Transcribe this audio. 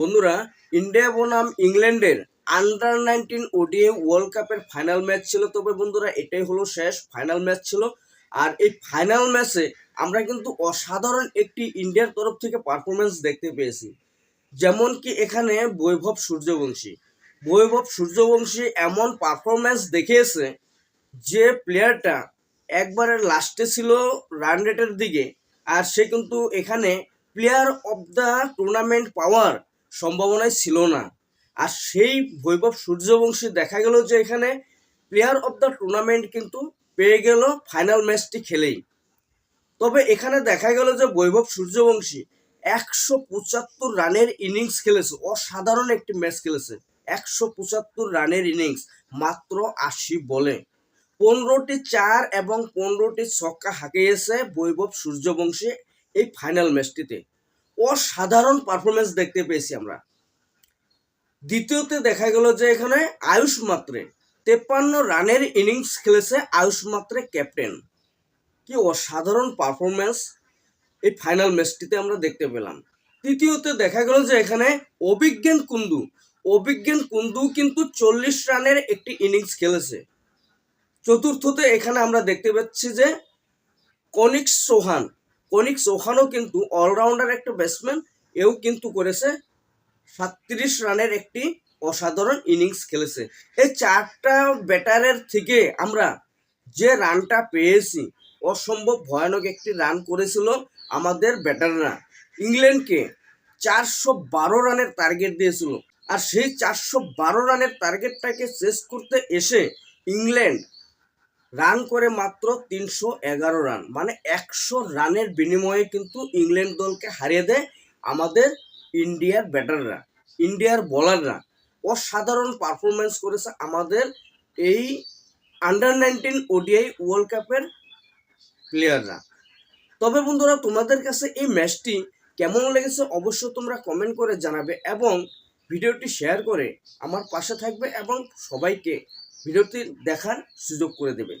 বন্ধুরা, ইন্ডিয়া বনাম ইংল্যান্ডের আন্ডার নাইনটিন ওডিএ ওয়ার্ল্ড কাপের ফাইনাল ম্যাচ ছিল। তবে বন্ধুরা, এটাই হলো শেষ ফাইনাল ম্যাচ ছিল। আর এই ফাইনাল ম্যাচে আমরা কিন্তু অসাধারণ একটি ইন্ডিয়ার তরফ থেকে পারফরমেন্স দেখতে পেয়েছি। যেমন কি এখানে বৈভব সূর্যবংশী। বৈভব সূর্যবংশী এমন পারফরমেন্স দেখিয়েছে যে প্লেয়ারটা একবারে লাস্টে ছিল রান রেটের দিকে। আর সে কিন্তু এখানে প্লেয়ার অফ দ্য টুর্নামেন্ট পাওয়ার সম্ভাবনাই ছিল না। আর সেই বৈভব সূর্যবংশী দেখা গেল যে এখানে প্লেয়ার অফ দ্য টুর্নামেন্ট কিন্তু পেয়ে গেল ফাইনাল ম্যাচটি খেলেই। তবে এখানে দেখা গেল যে বৈভব সূর্যবংশী একশো পঁচাত্তর রানের ইনিংস খেলেছে, অসাধারণ একটি ম্যাচ খেলেছে। একশো পঁচাত্তর রানের ইনিংস মাত্র আশি বলে। পনেরোটি চার এবং পনেরোটি ছক্কা হাঁকিয়েছে বৈভব সূর্যবংশী এই ফাইনাল ম্যাচটিতে অসাধারণ পারফরমেন্স দেখতে পেয়েছি আমরা। দ্বিতীয়তে দেখা গেল যে এখানে আয়ুষ মাত্রে তেপ্পান্ন রানের ইনিংস খেলেছে আয়ুষ মাত্রে ক্যাপ্টেন কি অসাধারণ পারফরমেন্স এই ফাইনাল ম্যাচটিতে আমরা দেখতে পেলাম। তৃতীয়তে দেখা গেল যে এখানে অভিজ্ঞান কুন্দু অভিজ্ঞান কুন্দু কিন্তু চল্লিশ রানের একটি ইনিংস খেলেছে। চতুর্থতে এখানে আমরা দেখতে পাচ্ছি যে কনিক চৌহান কনিক চৌহানও কিন্তু অলরাউন্ডার একটা ব্যাটসম্যান এও কিন্তু করেছে। সাতত্রিশ রানের একটি অসাধারণ ইনিংস খেলেছে। এই চারটা ব্যাটারের থেকে আমরা যে রানটা পেয়েছি, অসম্ভব ভয়ানক একটি রান করেছিল আমাদের ব্যাটাররা। ইংল্যান্ডকে চারশো বারো রানের টার্গেট দিয়েছিল। আর সেই চারশো বারো রানের টার্গেটটাকে শেষ করতে এসে ইংল্যান্ড রান করে মাত্র তিনশো এগারো রান। মানে একশো রানের বিনিময়ে কিন্তু ইংল্যান্ড দলকে হারিয়ে দেয় আমাদের ইন্ডিয়ার ব্যাটাররা, ইন্ডিয়ার বলাররা। অসাধারণ পারফরমেন্স করেছে আমাদের এই আন্ডার নাইনটিন ওডিআই ওয়ার্ল্ড কাপের প্লেয়াররা তবে বন্ধুরা, তোমাদের কাছে এই ম্যাচটি কেমন লেগেছে অবশ্যই তোমরা কমেন্ট করে জানাবে এবং ভিডিওটি শেয়ার করে আমার পাশে থাকবে এবং সবাইকে ভিডিওটি দেখার সুযোগ করে দেবে।